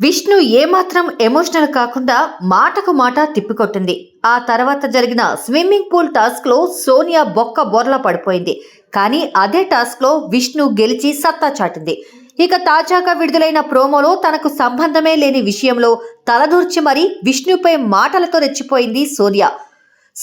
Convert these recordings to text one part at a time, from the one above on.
విష్ణు ఏమాత్రం ఎమోషనల్ కాకుండా మాటకు మాట తిప్పికొట్టింది. ఆ తర్వాత జరిగిన స్విమ్మింగ్ పూల్ టాస్క్లో సోనియా బొక్క బొర్ల పడిపోయింది. కానీ అదే టాస్క్లో విష్ణు గెలిచి సత్తా చాటింది. ఇక తాజాగా విడుదలైన ప్రోమోలో తనకు సంబంధమే లేని విషయంలో తలదూర్చి మరీ విష్ణుపై మాటలతో రెచ్చిపోయింది సోనియా.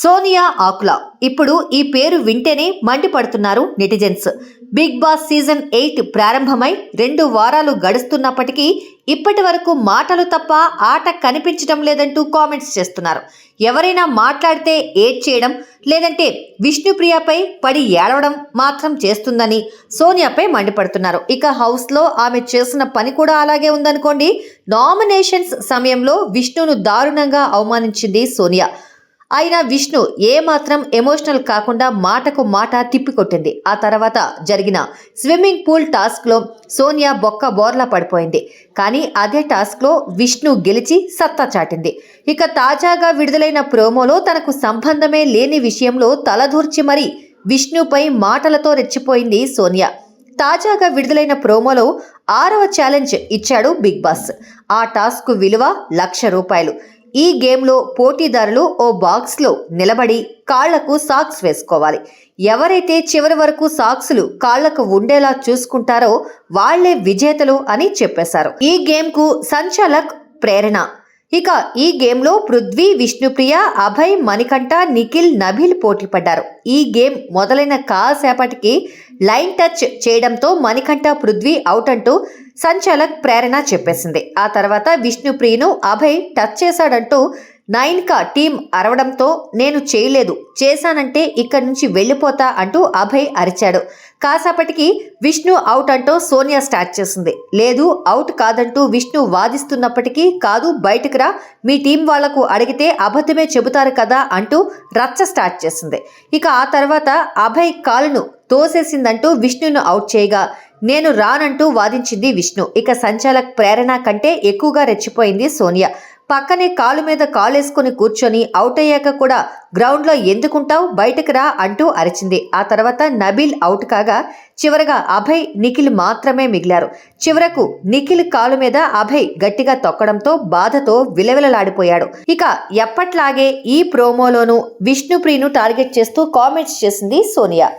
సోనియా ఆకుల. ఇప్పుడు ఈ పేరు వింటేనే మండిపడుతున్నారు netizens. Big Boss season eight ప్రారంభమై రెండు వారాలు గడుస్తున్నప్పటికీ ఇప్పటి వరకు మాటలు తప్ప ఆట కనిపించడం లేదంటూ కామెంట్స్ చేస్తున్నారు. ఎవరైనా మాట్లాడితే ఏడ్ చేయడం లేదంటే విష్ణుప్రియపై పడి ఏడవడం మాత్రం చేస్తుందని సోనియాపై మండిపడుతున్నారు. ఇక హౌస్లో ఆమె చేసిన పని కూడా అలాగే ఉందనుకోండి. నామినేషన్స్ సమయంలో విష్ణును దారుణంగా అవమానించింది సోనియా. అయినా విష్ణు ఏమాత్రం ఎమోషనల్ కాకుండా మాటకు మాట తిప్పికొట్టింది. ఆ తర్వాత జరిగిన స్విమ్మింగ్ పూల్ టాస్క్లో సోనియా బొక్క బోర్లా పడిపోయింది. కానీ అదే టాస్క్లో విష్ణు గెలిచి సత్తా చాటింది. ఇక తాజాగా విడుదలైన ప్రోమోలో తనకు సంబంధమే లేని విషయంలో తలదూర్చి మరీ విష్ణుపై మాటలతో రెచ్చిపోయింది సోనియా. తాజాగా విడుదలైన ప్రోమోలో ఆరవ ఛాలెంజ్ ఇచ్చాడు బిగ్ బాస్. ఆ టాస్క్ విలువ లక్ష రూపాయలు. ఈ గేమ్లో పోటీదారులు ఓ బాక్స్లో నిలబడి కాళ్ళకు సాక్స్ వేసుకోవాలి. ఎవరైతే చివరి వరకు సాక్సులు కాళ్ళకు ఉండేలా చూసుకుంటారో వాళ్ళే విజేతలు అని చెప్పేశారు. ఈ గేమ్కు సంచాలక్ ప్రేరణ. ఇక ఈ గేమ్లో పృథ్వీ విష్ణుప్రియ అభయ్ మణికంఠ నిఖిల్ నభిల్ పోటీ పడ్డారు ఈ గేమ్ మొదలైన కాసేపటికి లైన్ టచ్ చేయడంతో మణికంఠ పృథ్వీ అవుట్ అంటూ సంచాలక్ ప్రేరణ చెప్పేసింది. ఆ తర్వాత విష్ణుప్రియను అభయ్ టచ్ చేశాడంటూ నైన్కా టీం అరవడంతో నేను చేయలేదు. చేశానంటే ఇక్కడి నుంచి వెళ్ళిపోతా అంటూ అభయ్ అరిచాడు. కాసేపటికి విష్ణు అవుట్ అంటూ సోనియా స్టార్ట్ చేసింది. లేదు అవుట్ కాదంటూ విష్ణు వాదిస్తున్నప్పటికీ కాదు బయటకు రా. మీ టీం వాళ్ళకు అడిగితే అబద్ధమే చెబుతారు కదా అంటూ రచ్చ స్టార్ట్ చేసింది. ఇక ఆ తర్వాత అభయ్ కాలును తోసేసిందంటూ విష్ణును అవుట్ చేయగా నేను రానంటూ వాదించింది విష్ణు. ఇక సంచాలక్ ప్రేరణ కంటే ఎక్కువగా రెచ్చిపోయింది సోనియా. పక్కనే కాలు మీద కాలేసుకుని కూర్చొని అవుట్ అయ్యాక కూడా గ్రౌండ్లో ఎందుకుంటావు? బయటకు రా అంటూ అరిచింది. ఆ తర్వాత నబీల్ అవుట్ కాగా చివరగా అభయ్ నిఖిల్ మాత్రమే మిగిలారు. చివరకు నిఖిల్ కాలు మీద అభయ్ గట్టిగా తొక్కడంతో బాధతో విలవిలలాడిపోయాడు. ఇక ఎప్పట్లాగే ఈ ప్రోమోలోనూ విష్ణుప్రియను టార్గెట్ చేస్తూ కామెంట్స్ చేసింది సోనియా.